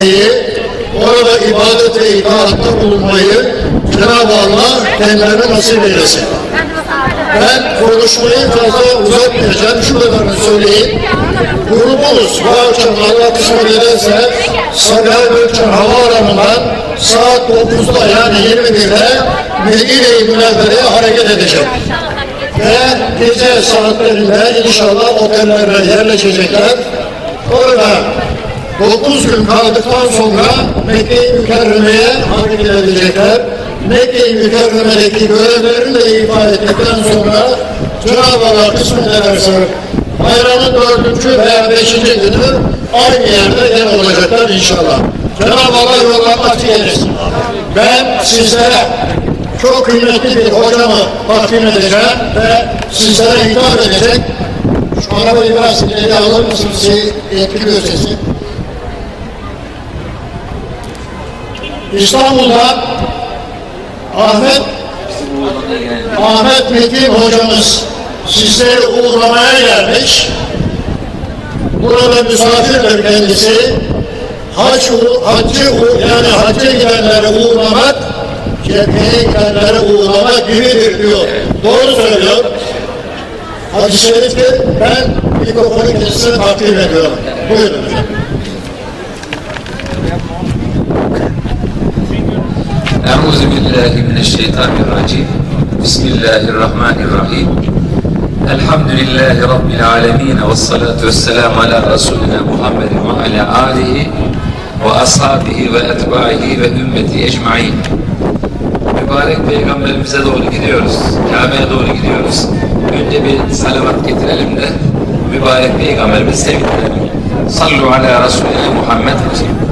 orada ibadet ve itaatta bulunmayı Cenab-ı Allah kendilerine nasip eylesin. Ben konuşmayı fazla uzatmayacağım. Şu kadarını söyleyeyim. Grubumuz bu akşam Allah kısmet ederse Sabiha Gökçen Havaalanı'ndan saat 9'da yani 21'de Medine-i Münevvere'ye hareket edecek. Ve gece saatlerinde inşallah otellerine yerleşecekler. Orada 9 gün kaldıktan sonra Mekke-i Mükerreme'ye hareket edecekler. Mekke-i Mükerreme'deki görevlerini de ifa ettikten sonra Cenab-ı Allah kısmet ederse bayramın dördüncü veya beşinci günü aynı yerde yer olacaklar inşallah. Cenab-ı Allah yollarını açık eylesin. Ben sizlere çok kıymetli bir hocamı takdim edeceğim ve sizlere hitap edecek. Şu arabayı biraz ileri alır mısınız? Şey, etkiliyor sesi. İstanbul'da Ahmet Ahmet Metin hocamız sizleri uğurlamaya gelmiş. Burada misafirdir kendisi. Hac, haccı, yani hacca gidenleri uğurlamak, cepheye gidenleri uğurlamak gibidir diyor. Doğru söylüyor. Hacı Şerif'te ben mikrofonu kendisine takdim ediyorum. Buyurun. Euzu billahi mineşşeytanirracim. Bismillahirrahmanirrahim. Elhamdülillahi rabbil alamin ve salatu vesselam ala resulina Muhammed ve ala alihi ve ashabihi ve etbaihi ve ümmeti ecmaîn. Mübarek peygamberimize doğru gidiyoruz. Kabe'ye doğru gidiyoruz. Önce bir salavat getirelim de mübarek peygamberimizi sevindirelim. Sallu ala resulina Muhammed ve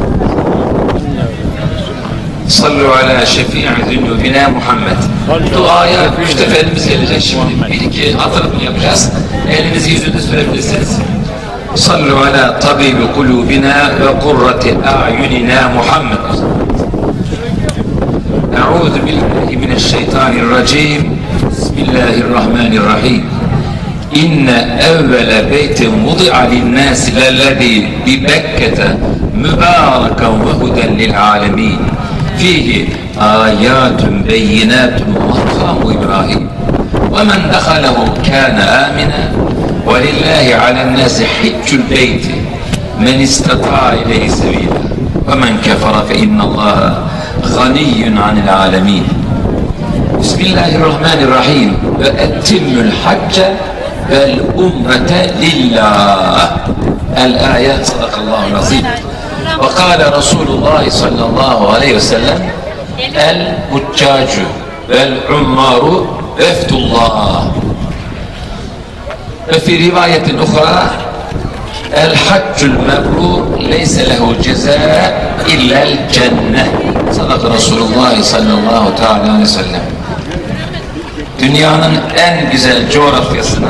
sallu ala şefi'i zünubina Muhammed. Duaya müftefendimiz gelecek şimdi. Bir iki hatırlatma yapacağız. Elinizi yüzünüzü sürebilirsiniz. Sallu ala tabibi kulubina ve kurrati a'yunina Muhammed. Euzu billahi mineşşeytanirracim. Bismillahirrahmanirrahim. İnne evvele beytin vudi'a linnâsi lellezî bi Bekke'te mübâraken ve huden lil âlemîn. فيه آيات بينات مقام إبراهيم. ومن دخله كان آمنا. ولله على الناس حج البيت. من استطاع إليه سبيلا. ومن كفر فإن الله غني عن العالمين. بسم الله الرحمن الرحيم. وأتم الحج والأمرة لله. الآيات صدق الله العظيم. Ve kâle Resulullah sallallahu aleyhi ve sellem El muccacu vel ummaru veftullah ve fi rivayetin uhra El haccul mebrur leyse lehu ceza illel cennet. Sadak Resulullah sallallahu teala aleyhi ve sellem. Dünyanın en güzel coğrafyasına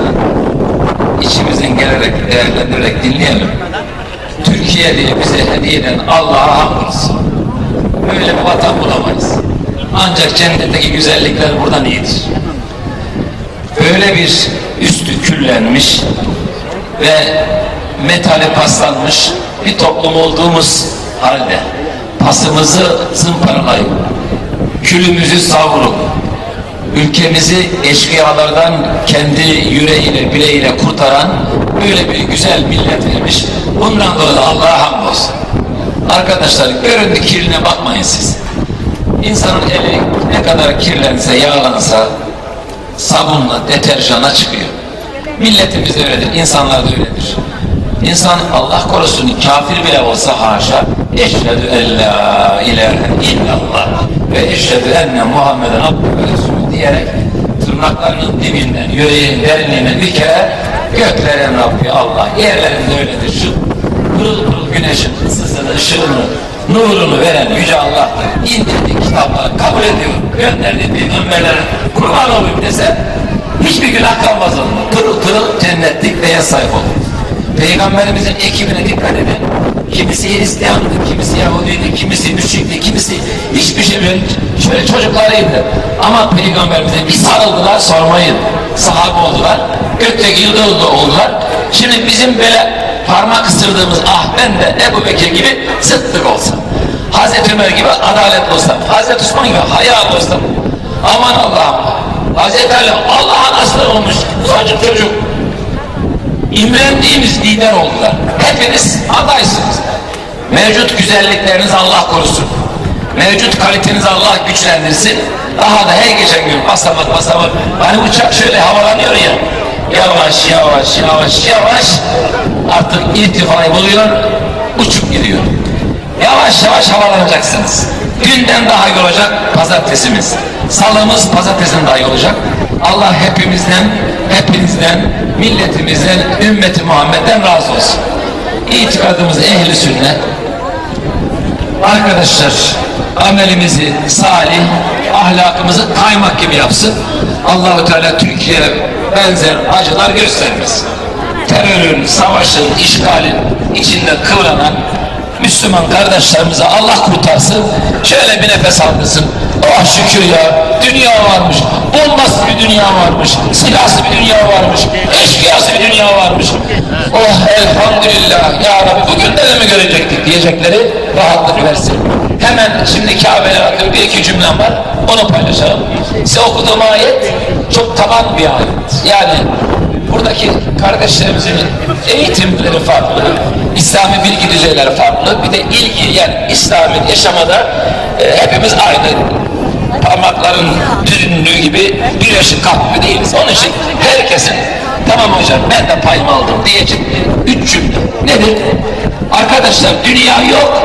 içimizden gelerek, değerlendirerek dinleyelim. Türkiye diye bize hediye eden Allah'a hamdolsun. Böyle bir vatan bulamayız. Ancak cennetteki güzellikler buradan iyidir. Böyle bir üstü küllenmiş ve metale paslanmış bir toplum olduğumuz halde pasımızı zımparalayıp külümüzü savurup ülkemizi eşkıyalardan kendi yüreğiyle bileğiyle kurtaran böyle bir güzel millet vermiş. Bundan dolayı Allah'a hamdolsun. Arkadaşlar göründü kirline bakmayın siz. İnsanın eli ne kadar kirlense, yağlansa sabunla, deterjana çıkıyor. Milletimiz öyledir, insanlar da öyledir. İnsan Allah korusun kafir bile olsa haşa eşhedü en la ilahe illallah ve eşhedü enne Muhammeden abdühü ve diyerek tırnaklarının dibinden, yüreğin derinliğine bir kere göklerin Rabbi Allah yerlerinde öyledir. Şu pırıl pırıl güneşin ısısını, ışığını, nurunu veren Yüce Allah'tır. İndirdiği kitapları kabul ediyorum. Gönderdiği peygamberlerin kurban olayım dese hiçbir günah kalmaz onun. Pırıl pırıl cennetlik neye sahip olur. Peygamberimizin ekibine dikkat edin. Kimisi Hristiyandı, kimisi Yahudiydi, kimisi müşrikti, kimisi hiçbir şey böyle, şöyle çocuklarıydı. Ama Peygamberimize bir sarıldılar sormayın. Sahabe oldular, gökteki yıldız oldular. Şimdi bizim böyle parmak ısırdığımız ah ben de Ebu Bekir gibi zıttık olsa. Hazreti Ömer gibi adalet olsam, Hazreti Osman gibi hayal olsam. Aman Allah'ım. Hazreti Ali Allah'ın aslı olmuş. Çocuk çocuk. İmrendiğimiz lider oldular. Hepiniz adaysınız. Mevcut güzellikleriniz Allah korusun. Mevcut kalitenizi Allah güçlendirsin. Daha da her geçen gün basamak basamak. Hani uçak şöyle havalanıyor ya. Yavaş yavaş yavaş yavaş artık irtifayı buluyor, uçup gidiyor. Yavaş yavaş havalanacaksınız. Günden daha iyi olacak pazartesimiz. Salımız pazartesinin daha iyi olacak. Allah hepimizden, hepinizden, milletimizden, ümmeti Muhammed'den razı olsun. İtikadımız ehli sünnet. Arkadaşlar amelimizi salih, ahlakımızı kaymak gibi yapsın. Allahu Teala Türkiye benzer acılar göstermesin. Terörün, savaşın, işgalin içinde kıvranan Müslüman kardeşlerimize Allah kurtarsın. Şöyle bir nefes aldırsın. Oh şükür ya. Dünya varmış. Bombası bir dünya varmış. Silahsı bir dünya varmış. Eşkıyası bir dünya varmış. Oh elhamdülillah. Ya Rabbi bugün de mi görecektik diyecekleri rahatlık versin. Hemen şimdi Kabe'ye bakın bir iki cümlem var. Onu paylaşalım. Size okuduğum ayet çok taban bir ayet. Yani buradaki kardeşlerimizin eğitimleri farklı, İslami bilgi düzeyleri farklı, bir de ilgi yani İslami yaşamada e, hepimiz aynı parmakların düründüğü gibi bir yaşı kalkmıyor değiliz. Onun için herkesin tamam hocam ben de payımı aldım diyecek üç cümle. Nedir? Arkadaşlar dünya yok.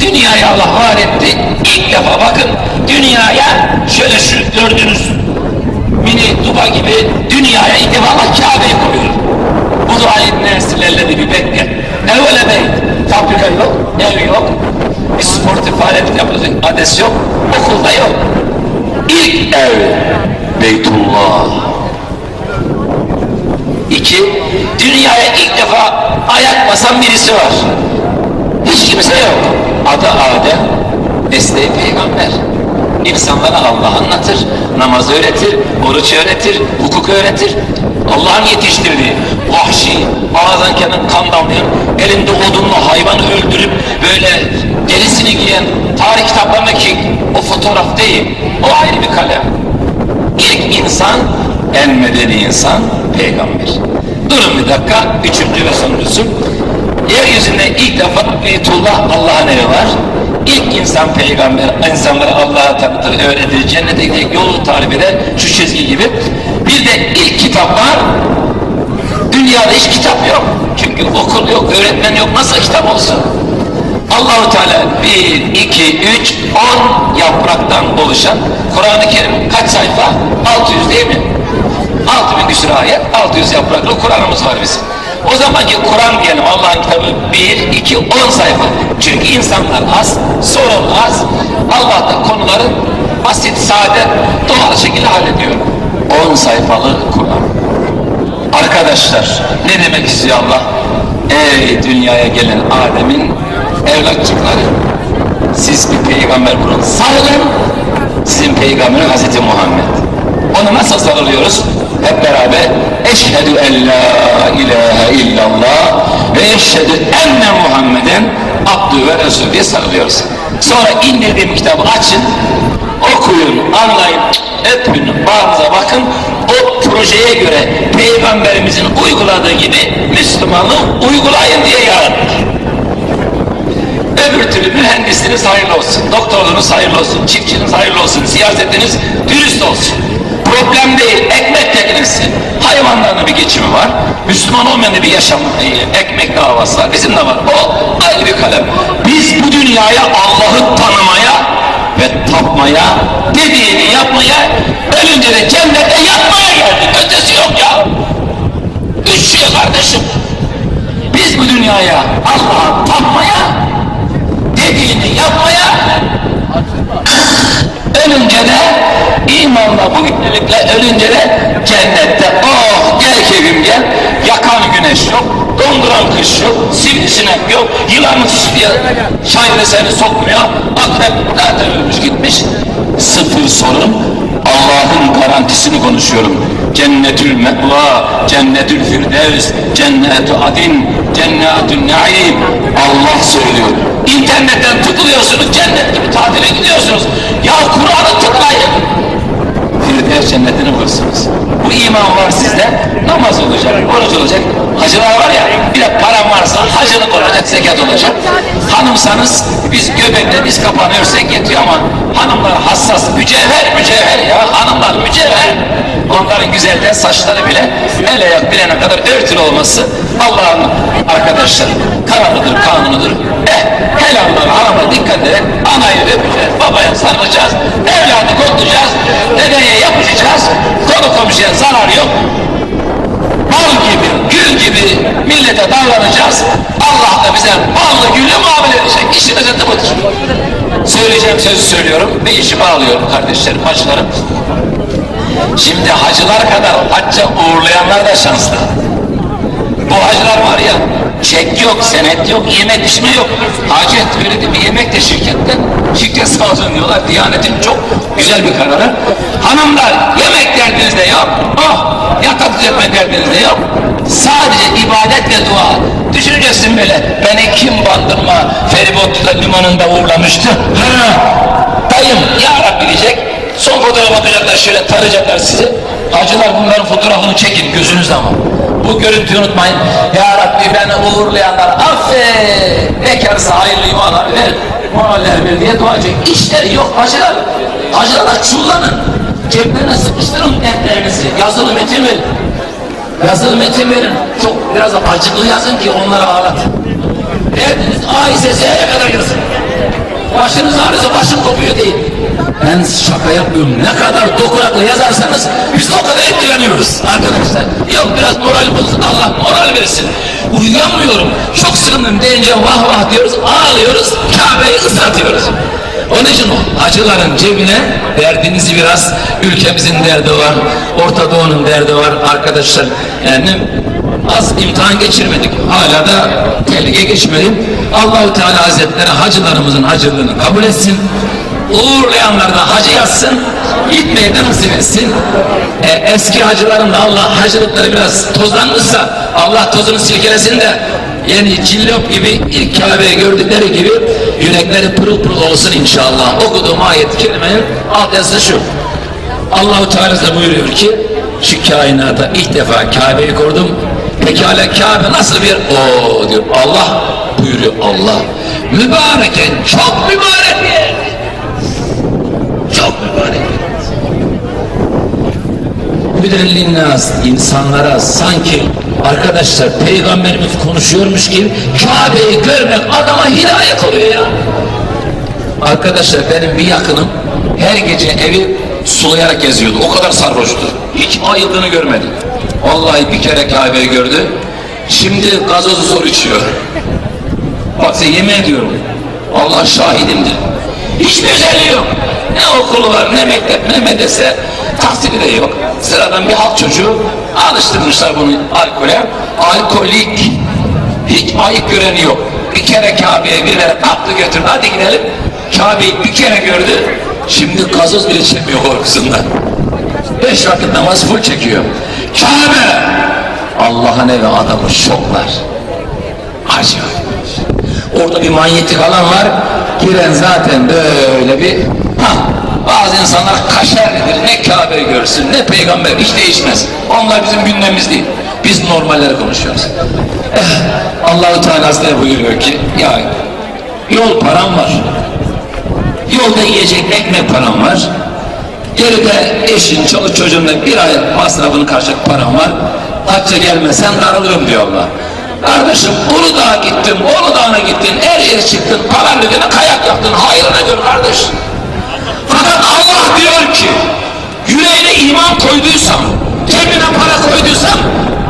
Dünyayı Allah var etti. İlk defa bakın dünyaya şöyle şu gördüğünüz mini duba gibi dünyaya ilk defa Kabe'yi koyuyor. Bu duayet nesillerde bir bekle. Evvela bey, fabrika yok, ev yok, bir sportif faaliyet yapılacak adres yok, okulda yok. İlk ev, Beytullah. İki, dünyaya ilk defa ayak basan birisi var. Hiç kimse yok. Adı Adem, mesleği peygamber. İnsanlara Allah anlatır, namaz öğretir, oruç öğretir, hukuk öğretir. Allah'ın yetiştirdiği vahşi, ağzından kendi kan damlayan, elinde odunla hayvan öldürüp böyle derisini giyen tarih kitaplarındaki o fotoğraf değil, o ayrı bir kalem. İlk insan, en medeni insan peygamber. Durun bir dakika, üçüncü ve sonuncusu. Yeryüzünde ilk defa Beytullah Allah'ın evi var. İlk insan peygamber, insanlara Allah'a tanıtır, öğretir, cennete gidecek yolu tarif eder, şu çizgi gibi. Bir de ilk kitap var, dünyada hiç kitap yok. Çünkü okul yok, öğretmen yok, nasıl kitap olsun? Allahu Teala bir, iki, üç, on yapraktan oluşan Kur'an-ı Kerim kaç sayfa? 600 değil mi? 6000 küsur ayet, 600 yapraklı Kur'an'ımız var bizim. O zamanki Kur'an diyelim Allah'ın kitabı 1, 2, 10 sayfa. Çünkü insanlar az, sorun az. Allah da konuları basit, sade, doğal şekilde hallediyor. 10 sayfalı Kur'an. Arkadaşlar ne demek istiyor Allah? Ey dünyaya gelen Adem'in evlatçıkları siz bir peygamber kurun. Sarılın sizin peygamber Hazreti Muhammed. Onu nasıl sarılıyoruz? Hep beraber eşhedü en la ilahe illallah ve eşhedü enne Muhammeden abdü ve resul diye sarılıyoruz. Sonra indirdiğim kitabı açın, okuyun, anlayın, öpün, bağınıza bakın. O projeye göre Peygamberimizin uyguladığı gibi Müslümanlığı uygulayın diye yaratmış. Öbür türlü mühendisiniz hayırlı olsun, doktorunuz hayırlı olsun, çiftçiniz hayırlı olsun, siyasetiniz dürüst olsun. Problem değil, ekmek teknesi. Hayvanların bir geçimi var, Müslüman olmayan bir yaşam, ekmek davası var, bizim de var. O ayrı bir kalem. Biz bu dünyaya Allah'ı tanımaya ve tapmaya, dediğini yapmaya, ölünce de cennete yatmaya geldik. Ötesi yok ya. Üç şey kardeşim. Biz bu dünyaya Allah'a tapmaya, dediğini yapmaya ölünce de imanla bu güçlükle ölünce de cennette. Oh gel keyfim gel. Yakan güneş yok donduran kış yok sivrisinek yok. Yılan suya şahin seni sokmuyor. Akrep zaten ölmüş gitmiş. Sıfır sorun Allah'ın garantisini konuşuyorum cennetül mekva cennetül firdevs cennetü adin cennetül naim Allah söylüyor internetten tutun gidiyorsunuz, cennet gibi tatile gidiyorsunuz. Ya Kur'an'ı tıklayın. Firdevs cennetini bulursunuz. Bu iman var sizde, namaz olacak, oruç olacak. Hacılar var ya, bir de param varsa hacılık olacak, zekat olacak. Hanımsanız biz göbekle biz kapanıyorsak yetiyor ama hanımlar hassas, mücevher mücevher ya, hanımlar mücevher. Onların güzelden saçları bile el ayak bilene kadar örtülü olması Allah'ın arkadaşlar kanalıdır, kanunudur. Eh, helallar, harama dikkat edin. Anayı öpeceğiz, babaya sarılacağız, evladı koklayacağız, dedeye yapışacağız, konu komşuya zarar yok. Bal gibi, gül gibi millete davranacağız. Allah da bize ballı güllü muamele edecek. İşin özeti budur. Söyleyeceğim sözü söylüyorum ve işi bağlıyorum kardeşlerim, hacılarım. Şimdi hacılar kadar hacca uğurlayanlar da şanslı. Bu hacılar var ya, çek yok, senet yok, yemek içme yok. Hacet verdi bir yemek de şirketten, şirket sağ. Diyanetin çok güzel bir kararı. Hanımlar yemek derdinizde yok, oh, yatak düzeltme derdinizde yok. Sadece ibadet ve dua. Düşüneceksin böyle, beni kim bandırma feribotluda limanında uğurlamıştı. Ha, dayım ya Rabbi. Son fotoğrafa bakacaklar şöyle tarayacaklar sizi. Hacılar bunların fotoğrafını çekin gözünüzde ama. Bu görüntüyü unutmayın. Ya Rabbi beni uğurlayanlar affet. Bekarsa hayırlı yuvalar ver. Moraller ver diye dua edecek. İşleri yok hacılar. Hacılar çullanın. Ceplerine sıkıştırın dertlerinizi. Yazılı metin verin. Yazılı metin verin. Çok biraz acıklı yazın ki onlara ağlatın. Derdiniz A ise Z'ye kadar yazın. Başınız ağrıyorsa başım kopuyor değil. Ben şaka yapmıyorum. Ne kadar dokunaklı yazarsanız biz o kadar etkileniyoruz arkadaşlar. Yok biraz moral bozulsun. Allah moral versin. Uyuyamıyorum. Çok sıkıldım deyince vah vah diyoruz. Ağlıyoruz. Kabe'yi ıslatıyoruz. Onun için o hacıların cebine derdinizi biraz ülkemizin derdi var, Orta Doğu'nun derdi var arkadaşlar. Yani az imtihan geçirmedik. Hala da tehlike geçmedim. Allahu Teala Hazretleri hacılarımızın hacılığını kabul etsin. Uğurlayanlar da hacı yazsın. Gitmeyi de nasip etsin. E, eski hacıların da Allah hacılıkları biraz tozlanmışsa Allah tozunu silkelesin de yeni cillop gibi ilk Kabe'yi gördükleri gibi yürekleri pırıl pırıl olsun inşallah. Okuduğum ayet-i kerimenin alt yazısı şu. Allahu Teala da buyuruyor ki şu kainata ilk defa Kabe'yi kurdum. Pekala Kabe nasıl bir o diyor Allah buyuruyor Allah. Mübareken çok mübarek bir. Mübarek. Müdellinnaz insanlara sanki arkadaşlar peygamberimiz konuşuyormuş gibi Kabe'yi görmek adama hidayet oluyor ya. Arkadaşlar benim bir yakınım her gece evi sulayarak geziyordu. O kadar sarhoştu. Hiç ayıldığını görmedim. Vallahi bir kere Kabe'yi gördü. Şimdi gazozu zor içiyor. Bak size yemin ediyorum. Allah şahidimdir. Hiçbir özelliği yok. Ne okulu var, ne mektep, ne medrese. Tahsili de yok. Sıradan bir halk çocuğu alıştırmışlar bunu alkole. Alkolik. Hiç ayık göreni yok. Bir kere Kabe'ye birileri kalktı götürdü. Hadi gidelim. Kabe'yi bir kere gördü. Şimdi gazoz bile çekmiyor korkusundan. Beş vakit namaz full çekiyor. Kabe! Allah'ın evi adamı şoklar. Acayip. Orada bir manyetik alan var. Giren zaten böyle bir ha, bazı insanlar kaşerlidir. Ne Kabe görsün ne peygamber hiç değişmez. Onlar bizim gündemimiz değil. Biz normalleri konuşuyoruz. Eh, Allahu Teala Hazretleri buyuruyor ki ya yol param var. Yolda yiyecek ekmek param var. Geride eşin, çoluk çocuğunla bir ay masrafını karşılayacak param var. Hacca gelmesen darılırım diyor Allah. Kardeşim Uludağ'a gittin, Uludağ'a gittin, her yere çıktın, paranın ödeme kayak yaptın, hayrına gör kardeş. Fakat Allah diyor ki, yüreğine iman koyduysam, cebine para koyduysam,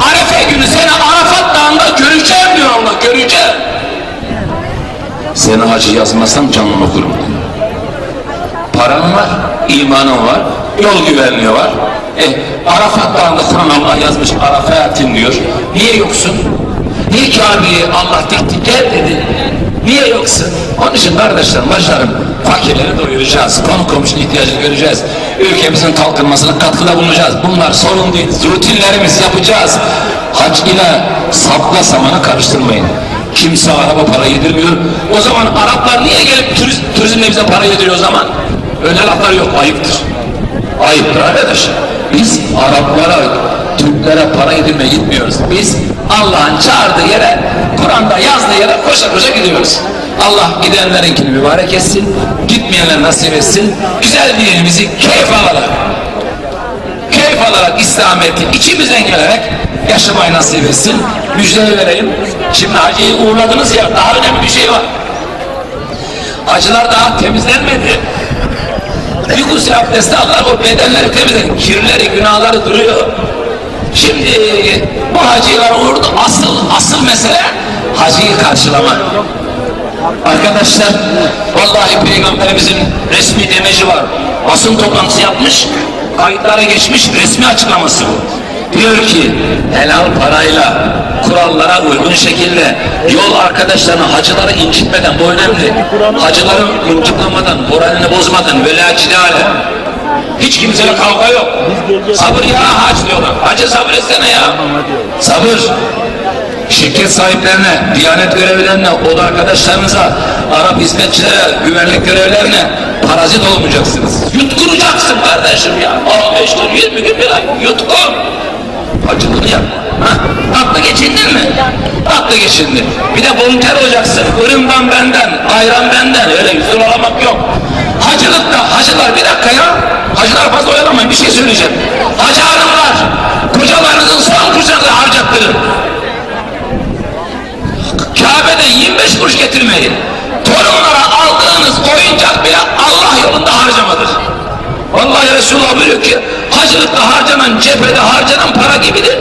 Arefe günü seni Arafat Dağı'nda göreceğim diyor Allah, göreceğim. Seni hacı yazmasam canını okurum. Paran var, imanın var, yol güvenliği var. E, Arafat Dağı'nda Kur'an Allah yazmış, Arafat'in diyor. Niye yoksun? Niye Kabe'yi Allah dikti gel dedi? Niye yoksun? Onun için kardeşlerim, başlarım, fakirleri doyuracağız, konu komşunun ihtiyacını göreceğiz. Ülkemizin kalkınmasına katkıda bulunacağız. Bunlar sorun değil, rutinlerimiz yapacağız. Hac ile sapla samanı karıştırmayın. Kimse araba para yedirmiyor. O zaman Araplar niye gelip turist de bize para yediriyor o zaman. Öyle laflar yok, ayıptır. Ayıptır arkadaş. Biz Araplara, Türklere para yedirmeye gitmiyoruz. Biz Allah'ın çağırdığı yere, Kur'an'da yazdığı yere koşa koşa gidiyoruz. Allah gidenlerinkini mübarek etsin, gitmeyenler nasip etsin. Güzel dinimizi keyif alarak, keyif alarak İslamiyet'i içimizden gelerek yaşamayı nasip etsin. Müjdeyi vereyim. Şimdi hacıyı uğurladınız ya daha önemli bir şey var. Hacılar daha temizlenmedi. Bir gusül abdesti Allah o bedenleri temizler. Kirleri, günahları duruyor. Şimdi bu hacılar uğurdu. Asıl, asıl mesele hacıyı karşılama. Arkadaşlar vallahi peygamberimizin resmi demeci var. Basın toplantısı yapmış. Kayıtlara geçmiş resmi açıklaması bu. Diyor ki helal parayla kurallara uygun şekilde yol arkadaşlarını hacıları incitmeden bu önemli. Hacıları incitmeden, moralini bozmadan velâ kidâle hiç kimseyle kavga yok. Sabır ya hac diyorlar. Hacı sabır etsene ya. Sabır şirket sahiplerine, diyanet görevlilerine, oda arkadaşlarınıza, Arap hizmetçilere, güvenlik görevlilerine parazit olmayacaksınız. Yutkunacaksın kardeşim ya. 15 gün, 20 gün bir ay yutkun. Acılığını yap. Ha? Aklı geçindin mi? Aklı geçindi. Bir de volunteer olacaksın. Irımdan benden, ayran benden. Öyle yüz alamak yok. Hacılıkta, hacılar bir dakika ya. Hacılar fazla oyalamayın bir şey söyleyeceğim. Hacı hanımlar, kocalarınızın son kurslarını harcattırın. Kabe'den 25 kuruş getirmeyin. Torunlara aldığınız oyuncak bile Allah yolunda harcamadır. Vallahi Resulullah buyuruyor ki hacılıkta harcanan, cephede harcanan para gibidir.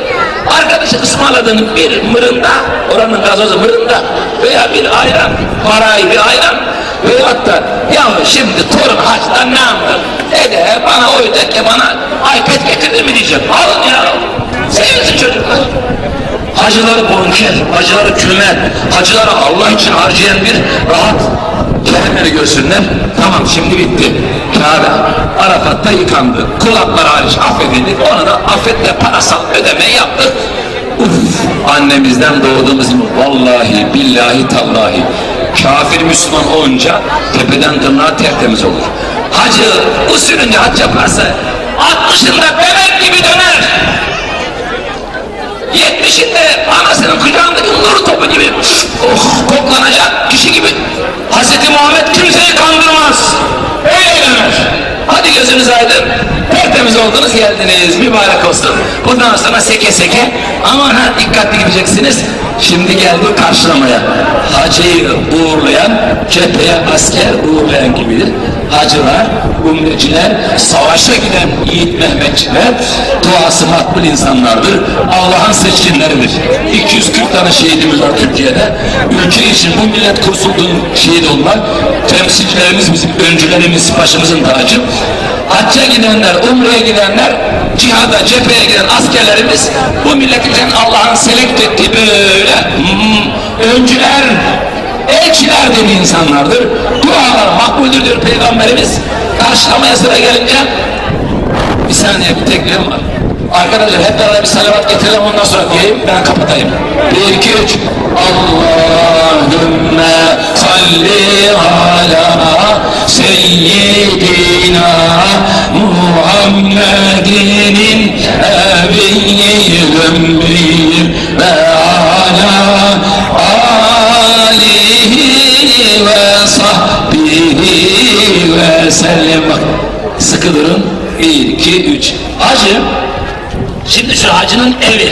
Arkadaşı ısmarladığın bir mırında, oranın gazozu mırında veya bir ayran, parayı bir ayran veyahut da ya şimdi torun hacdan ne anlar? Ede bana ya bana iPad getirdin mi diyecek. Alın ya. Sevinsin çocuklar. Hacıları bonker, hacıları cömert, hacıları Allah için harcayan bir rahat kelimeleri görsünler. Tamam şimdi bitti. Kabe Arafat'ta yıkandı. Kulaklar hariç affedildik. Onu da affetle parasal ödeme yaptık. Annemizden doğduğumuz gibi vallahi billahi tallahi kafir Müslüman olunca tepeden tırnağa tertemiz olur. Hacı usulünce hac yaparsa 60'ında bebek gibi döner. Yetmişinde anasının kucağındaki nur topu gibi oh, koklanacak kişi gibi Hz. Muhammed kimseyi kandırmaz öyle hadi gözünüz aydın tertemiz oldunuz geldiniz mübarek olsun bundan sonra seke seke aman ha dikkatli gideceksiniz şimdi geldi karşılamaya hacıyı uğurlayan cepheye asker uğurlayan gibidir hacılar, umreciler, savaşa giden yiğit Mehmetçiler duası makbul insanlardır. Allah'ın seçkinleridir. 240 tane şehidimiz var Türkiye'de. Ülke için bu millet kursulduğun şehit olmak temsilcilerimiz bizim öncülerimiz başımızın tacı. Hacca gidenler, umreye gidenler, cihada, cepheye giden askerlerimiz bu milletimizin Allah'ın selekt ettiği böyle hmm, öncüler, elçiler dedi insanlardır. Dualar makbuldür diyor Peygamberimiz. Karşılamaya sıra gelince bir saniye bir tekliğim var. Arkadaşlar hep beraber bir salavat getirelim ondan sonra diyeyim ben kapatayım. Bir, iki, üç. Allahümme salli ala seyyidina Ve ala alihi ve sahbihi ve sellem. Bak, Sıkı durun. Bir, iki, üç. Hacı, şimdi şu hacının evi.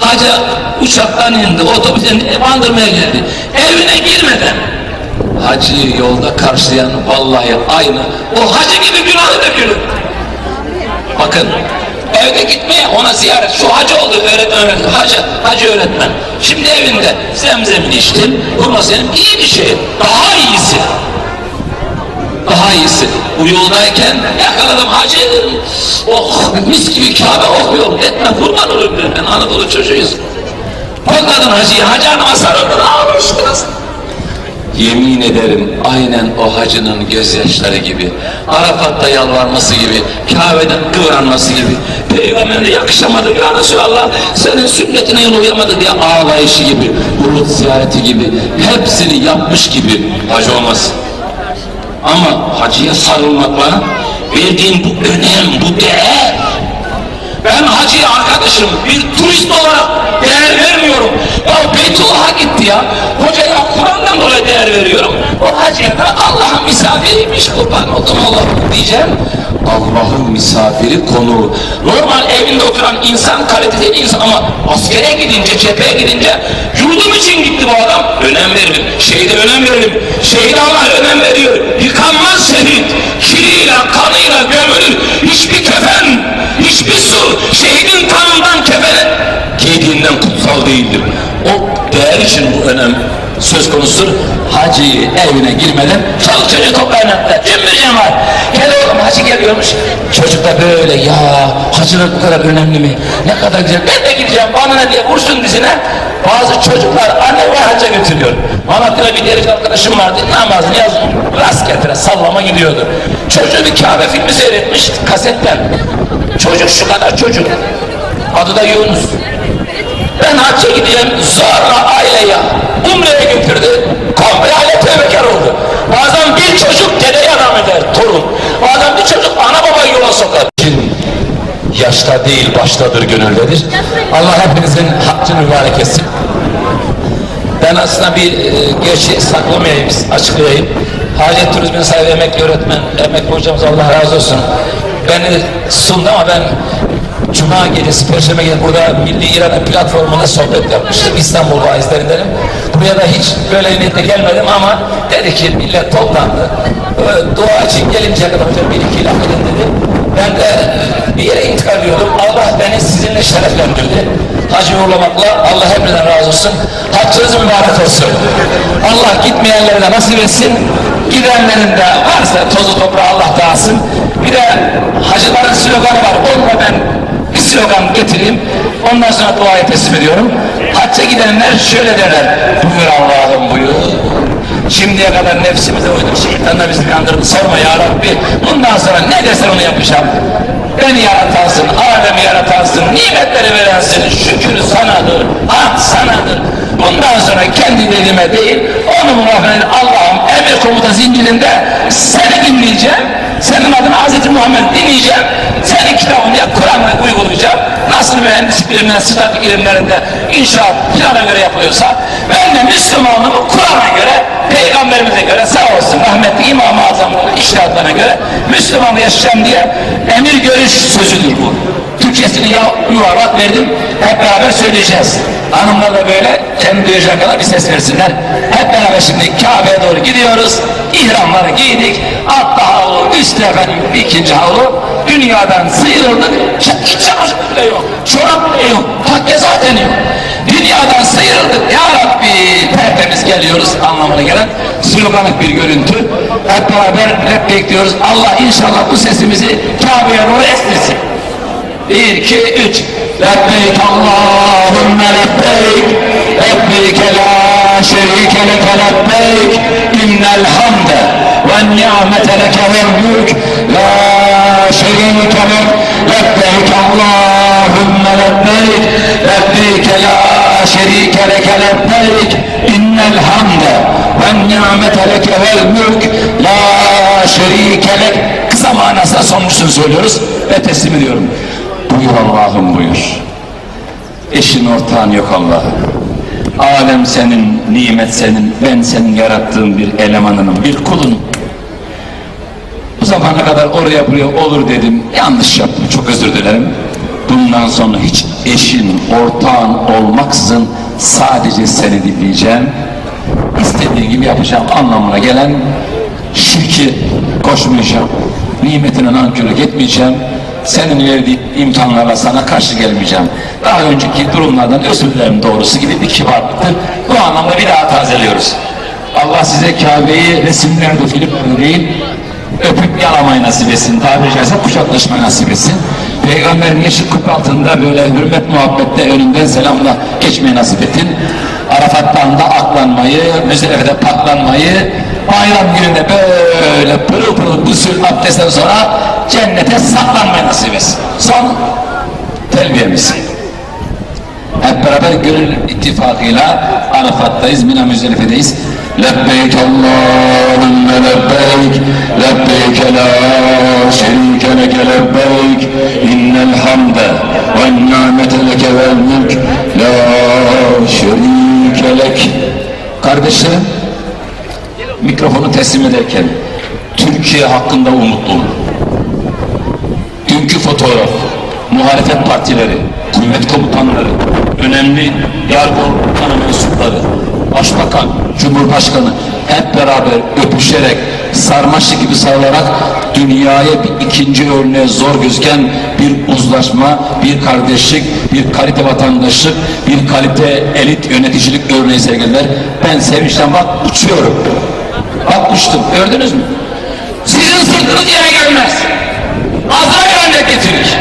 Hacı uçaktan indi, otobüsten bandırmaya geldi. Evine girmeden hacı yolda karşılayan vallahi aynı. O hacı gibi günahı dökülür. Bakın evde gitmeye ona ziyaret. Şu hacı oldu öğretmen öğretmen hacı, hacı öğretmen. Şimdi evinde zemzemini içtin kurma senin iyi bir şey. Daha iyisi. Daha iyisi. Bu yoldayken yakaladım hacı. Oh mis gibi Kabe okuyor etme kurban olurum. Ben Anadolu çocuğuyuz. Kolladın hacıyı hacı hanıma sarıldın ağlamıştınız Yemin ederim aynen o hacının gözyaşları gibi, Arafat'ta yalvarması gibi, Kabe'den kıvranması gibi, Peygamber'e yakışamadı ya Resulallah, senin sünnetine yol uyamadı diye ağlayışı gibi, bulut ziyareti gibi, hepsini yapmış gibi hacı olmaz. Ama hacıya sarılmakla verdiğin bu önem, bu değer ben hacıya arkadaşım bir turist olarak değer vermiyorum. Ya Beytullah'a gitti ya. Hocaya Kur'an'dan dolayı değer veriyorum. O hacıya da Allah'ın misafiriymiş kurban oldum Allah'ım diyeceğim. Allah'ın misafiri konu. Normal evinde oturan insan kaliteli insan ama askere gidince, cepheye gidince yurdum için gitti bu adam. Önem verelim. Şehide önem verelim. Şehide Allah önem veriyor. Yıkanmaz şehit. Kiriyle, kanıyla gömülür. Hiçbir su şehidin kanından kefene giydiğinden kutsal değildir. O değer için bu önem söz konusudur. Hacı evine girmeden çoluk çocuğu toplayın hatta. Cümbür cemaat. Gel oğlum hacı geliyormuş. Çocuk da böyle ya hacılık bu kadar önemli mi? Ne kadar güzel. Ben de gideceğim bana ne diye vursun dizine. Bazı çocuklar anne ve hacca götürüyor. Malatya'da bir derici arkadaşım vardı. Namazını yazmış. Rast getire sallama gidiyordu. Çocuğu bir Kabe filmi seyretmiş kasetten. Çocuk şu kadar çocuk. Adı da Yunus. Ben hacca gideceğim zorla aileye umreye götürdü. Komple aile tevbekar oldu. Bazen bir çocuk dedeye adam eder torun. Bazen bir çocuk ana babayı yola sokar. Yaşta değil baştadır gönüldedir. Allah hepinizin hakkını mübarek etsin. Ben aslında bir e, gerçeği saklamayayım, açıklayayım. Hacet Turizm'in sahibi emekli öğretmen, emekli hocamız Allah razı olsun. Beni sundu ama ben Cuma gecesi, Perşembe gecesi burada Milli İrade platformunda sohbet yapmıştım. İstanbul vaizlerindenim. Buraya da hiç böyle niyetle gelmedim ama dedi ki millet toplandı. Dua için gelinceye kadar bir iki laf edin dedi. Ben de bir yere intikal ediyordum. Allah beni sizinle şereflendirdi. Hacı uğurlamakla Allah hepinizden razı olsun. Haccınız mübarek olsun. Allah gitmeyenlere de nasip etsin. Gidenlerin de varsa tozu toprağı Allah dağılsın. Bir de hacıların sloganı var. Onu da ben bir slogan getireyim. Ondan sonra duaya teslim ediyorum. Hacca gidenler şöyle derler. Buyur Allah'ım buyur. Şimdiye kadar nefsimize uyduk, şeytan da bizi kandırdı. Sorma ya Rabbi. Bundan sonra ne dersen onu yapacağım. Beni yaratansın, alemi yaratansın, nimetleri verensin, şükür sanadır, ah sanadır. Bundan sonra kendi dediğime değil, onu muhafaza Allah'ım emir komuta zincirinde seni dinleyeceğim, senin adına Hz. Muhammed dinleyeceğim, senin kitabını ya Kur'an'ı uygulayacağım. Nasıl mühendislik bilimlerinde, statik ilimlerinde inşaat plana göre yapılıyorsa, ben de Müslümanlığımı Kur'an'a göre, Peygamberimize göre sağ olsun rahmetli İmam-ı Azam'ın iştihatlarına göre Müslüman yaşayacağım diye emir görüş sözüdür bu. Türkçesini ya, yuvarlak verdim, hep beraber söyleyeceğiz. Hanımlar da böyle kendi duyacak kadar bir ses versinler. Hep beraber şimdi Kabe'ye doğru gidiyoruz. İhramları giydik. Altta havlu, üstte efendim ikinci havlu. Dünyadan sıyrıldık. Ç- İç çamaşır bile yok. Çorap bile yok. Takke zaten yok. Dünyadan sıyrıldık. Ya Rabbi tertemiz geliyoruz anlamına gelen sloganik bir görüntü. Hep beraber hep bekliyoruz. Allah inşallah bu sesimizi Kabe'ye doğru estirsin. Bir, iki, üç. Lebbeyk Allahümme lebbeyk. Lebbeyk la şerike leke lebbeyk. İnnel hamde ve ni'mete leke vel mülk. La şerike lek. Lebbeyk Allahümme lebbeyk. Lebbeyk la şerike leke lebbeyk. İnnel hamde ve ni'mete leke vel mülk. La şerike lek. Kısa manasında sonuncusunu söylüyoruz ve teslim ediyorum. Buyur Allah'ım buyur. Eşin ortağın yok Allah'ım. Alem senin, nimet senin, ben senin yarattığın bir elemanınım, bir kulunum. Bu zamana kadar oraya buraya olur dedim, yanlış yaptım, çok özür dilerim. Bundan sonra hiç eşin, ortağın olmaksızın sadece seni dinleyeceğim. İstediğin gibi yapacağım anlamına gelen şirki koşmayacağım. Nimetine nankörlük etmeyeceğim. Senin verdiğin imtihanlarla sana karşı gelmeyeceğim. Daha önceki durumlardan özür dilerim doğrusu gibi bir kibarlıktır. Bu anlamda bir daha tazeliyoruz. Allah size Kabe'yi resimlerde, filmlerde değil, öpüp yalamayı nasip etsin. Tabiri caizse kucaklaşmayı nasip etsin. Peygamberin yeşil kubbe altında böyle hürmet muhabbette önünden selamla geçmeyi nasip ettin. Arafat'tan da aklanmayı, Müzdelife'de paklanmayı, bayram gününde böyle pırıl pırıl gusül abdestten sonra cennete saklanmayı nasip etsin. Son telbiyemiz. Hep beraber gönül ittifakıyla Arafat'tayız, Mina Müzdelife'deyiz. Lebbeyk Allahümme lebbeyk لبيك إن الحمد والنعمة لك والملك لا شريك لك Kardeşlerim, mikrofonu teslim ederken Türkiye hakkında umutluyum. Dünkü fotoğraf, muhalefet partileri, kuvvet komutanları, önemli yargı organı mensupları, başbakan, cumhurbaşkanı hep beraber öpüşerek, sarmaşık gibi sarılarak dünyaya bir ikinci örneğe zor gözüken bir uzlaşma, bir kardeşlik, bir kalite vatandaşlık, bir kalite elit yöneticilik örneği sergilediler. Ben sevinçten bak uçuyorum. Bak uçtum. Gördünüz mü? Sizin sırtınız yere gelmez. Azrail örnek getirir.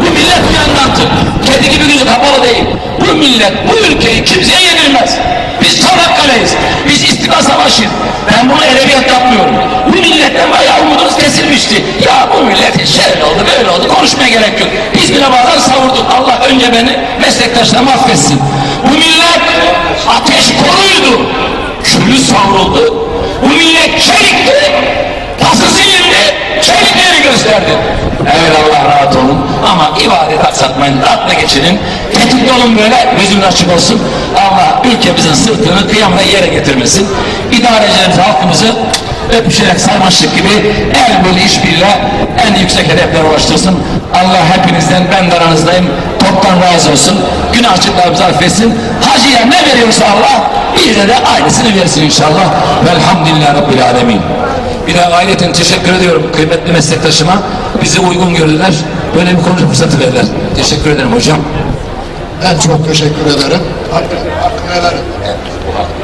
Bu millet uyandandır. Kedi gibi gözü kapalı değil. Bu millet bu ülkeyi kimseye yenilmez. Biz Çanakkale'yiz. Biz İstiklal Savaşı'yız. Ben bunu edebiyat yapmıyorum. Bu milletten bayağı umudunuz kesilmişti. Ya bu millet şöyle oldu böyle oldu konuşmaya gerek yok. Biz bile bazen savurduk. Allah önce beni meslektaşlarımı affetsin. Bu millet ateş koruydu. Külü savruldu. Bu millet çelikti. Pası silindi, gösterdi. Evet Allah rahat olun ama ibadet aksatmayın, rahatla geçinin. Tetikte olun böyle, gözünün açık olsun. Allah ülkemizin sırtını kıyamla yere getirmesin. İdarecilerimiz halkımızı öpüşerek sarmaşık gibi el böyle işbirliğiyle en yüksek hedeflere ulaştırsın. Allah hepinizden, ben de aranızdayım, toptan razı olsun. Günahçıklarımızı affetsin. Hacıya ne veriyorsa Allah, bize de aynısını versin inşallah. Velhamdülillah Rabbil Alemin. Aileten teşekkür ediyorum kıymetli meslektaşıma. Bizi uygun gördüler. Böyle bir konuşma fırsatı verdiler. Teşekkür ederim hocam. Ben çok teşekkür ederim. Hakkını helal et.